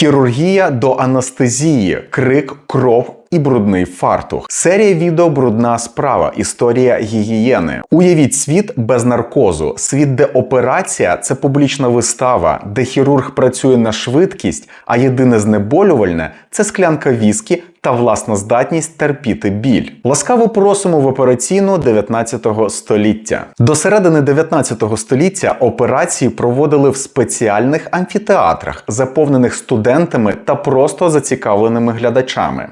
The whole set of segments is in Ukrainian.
Хірургія до анестезії, крик, кров. І брудний фартух. Серія відео Брудна справа. Історія гігієни. Уявіть світ без наркозу. Світ, де операція це публічна вистава, де хірург працює на швидкість, а єдине знеболювальне це склянка віскі та власна здатність терпіти біль. Ласкаво просимо в операційну 19 століття. До середини 19 століття операції проводили в спеціальних амфітеатрах, заповнених студентами та просто зацікавленими глядачами.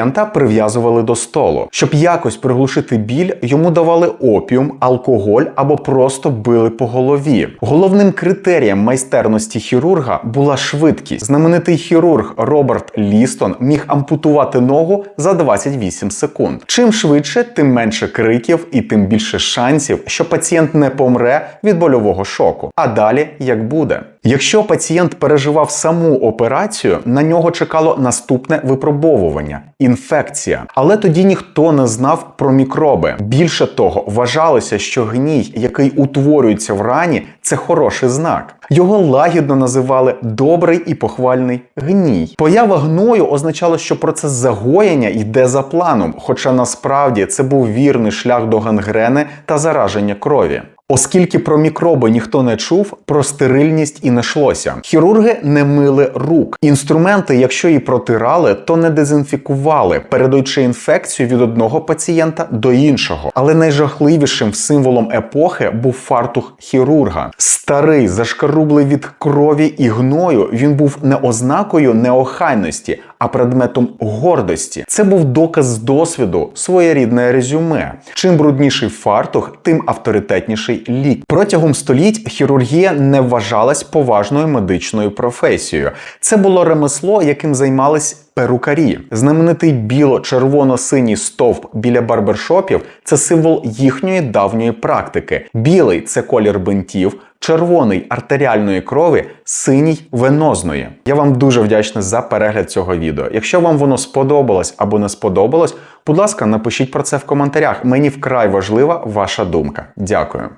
Пацієнта прив'язували до столу. Щоб якось приглушити біль, йому давали опіум, алкоголь або просто били по голові. Головним критерієм майстерності хірурга була швидкість. Знаменитий хірург Роберт Лістон міг ампутувати ногу за 28 секунд. Чим швидше, тим менше криків і тим більше шансів, що пацієнт не помре від больового шоку. А далі як буде. Якщо пацієнт переживав саму операцію, на нього чекало наступне випробовування інфекція. Але тоді ніхто не знав про мікроби. Більше того, вважалося, що гній, який утворюється в рані, це хороший знак. Його лагідно називали добрий і похвальний гній. Поява гною означала, що процес загоєння йде за планом, хоча насправді це був вірний шлях до гангрени та зараження крові. Оскільки про мікроби ніхто не чув, про стерильність і не йшлося. Хірурги не мили рук. Інструменти, якщо і протирали, то не дезінфікували, передаючи інфекцію від одного пацієнта до іншого. Але найжахливішим символом епохи був фартух хірурга. Старий, зашкарублий від крові і гною, він був не ознакою неохайності, а предметом гордості. Це був доказ досвіду, своєрідне резюме. Чим брудніший фартух, тим авторитетніший лік. Протягом століть хірургія не вважалась поважною медичною професією. Це було ремесло, яким займались. Перукарі, знаменитий біло-червоно-синій стовп біля барбершопів це символ їхньої давньої практики. Білий це колір бинтів, червоний артеріальної крові, синій венозної. Я вам дуже вдячний за перегляд цього відео. Якщо вам воно сподобалось або не сподобалось, будь ласка, напишіть про це в коментарях. Мені вкрай важлива ваша думка. Дякую.